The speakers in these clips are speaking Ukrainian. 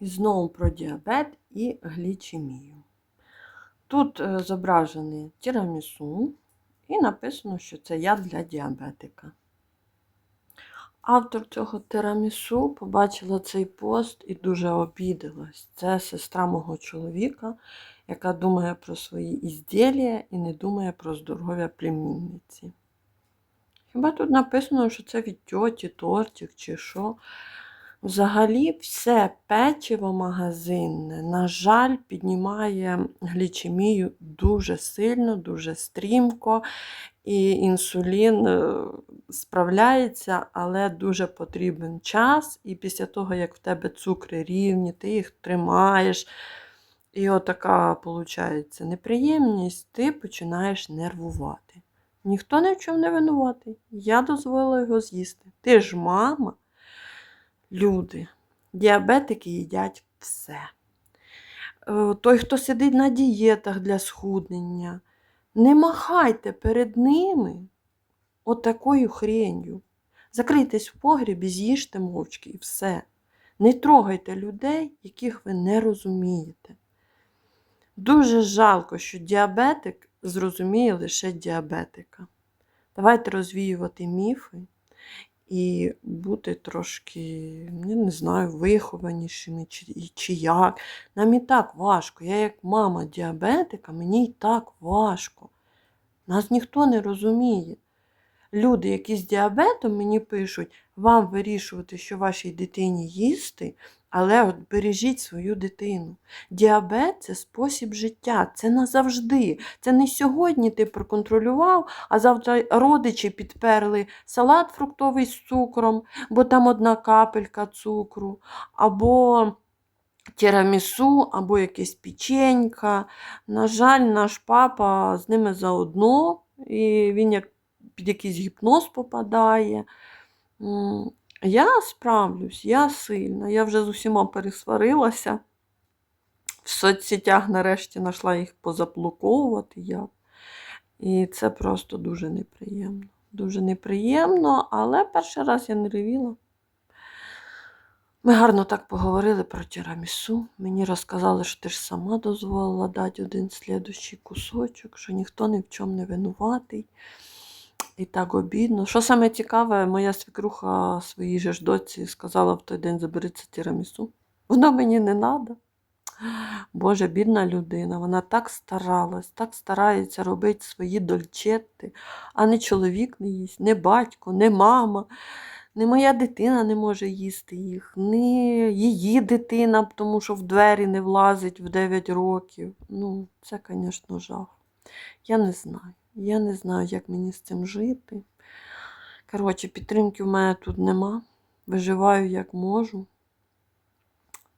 І знову про діабет і глічемію. Тут е, зображений тірамісу і написано, що це яд для діабетика. Автор цього тирамісу побачила цей пост і дуже обідалась. Це сестра мого чоловіка, яка думає про свої ізділля і не думає про здоров'я племінниці. Хіба тут написано, що це від тьоті, тортик чи що? Взагалі, все печиво магазинне, на жаль, піднімає глічемію дуже сильно, дуже стрімко, і інсулін е, справляється, але дуже потрібен час. І після того, як в тебе цукри рівні, ти їх тримаєш. І отака виходить неприємність, ти починаєш нервувати. Ніхто ні в чому не винуватий. Я дозволила його з'їсти. Ти ж мама. Люди, діабетики їдять все. Е, Той, хто сидить на дієтах для схуднення, не махайте перед ними отакою хренью. Закрийтесь в погрібі, з'їжте мовчки і все. Не трогайте людей, яких ви не розумієте. Дуже жалко, що діабетик зрозуміє лише діабетика. Давайте розвіювати міфи і бути трошки, я не знаю, вихованішими чи, чи як. Нам і так важко. Я, як мама діабетика, мені і так важко. Нас ніхто не розуміє. Люди, які з діабетом, мені пишуть, вам вирішувати, що вашій дитині їсти, але от бережіть свою дитину. Діабет це спосіб життя, це назавжди. Це не сьогодні ти проконтролював, а завтра родичі підперли салат фруктовий з цукром, бо там одна капелька цукру, або тірамісу, або якесь печенька. На жаль, наш папа з ними заодно, і він як під якийсь гіпноз попадає. Я справлюсь, я сильна, я вже з усіма пересварилася. В соцсетях нарешті знайшла їх позаблоковувати як. І це просто дуже неприємно. Дуже неприємно, але перший раз я не ревіла. Ми гарно так поговорили про тірамісу. Мені розказали, що ти ж сама дозволила дати один слідущий кусочок, що ніхто ні в чому не винуватий. І так обідно. Що саме цікаве, моя свекруха своїй же ж доці сказала в той день забери це тірамісу. Воно мені не треба. Боже, бідна людина, вона так старалась, так старається робити свої дольчети, а не чоловік не їсть, не батько, не мама, не моя дитина не може їсти їх, не її дитина, тому що в двері не влазить в 9 років. Ну, це, звісно, жах. Я не знаю. Я не знаю, як мені з цим жити. Коротше, підтримки в мене тут нема. Виживаю як можу.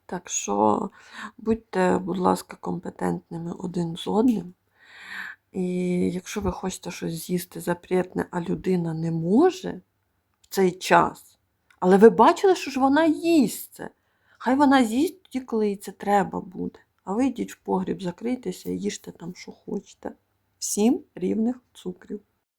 Так що будьте, будь ласка, компетентними один з одним. І якщо ви хочете щось з'їсти запретне, а людина не може в цей час, але ви бачили, що ж вона їсть це. Хай вона з'їсть тоді, коли їй це треба буде. А ви йдіть в погріб, закрийтеся і їжте там, що хочете. Всім рівних цукрів.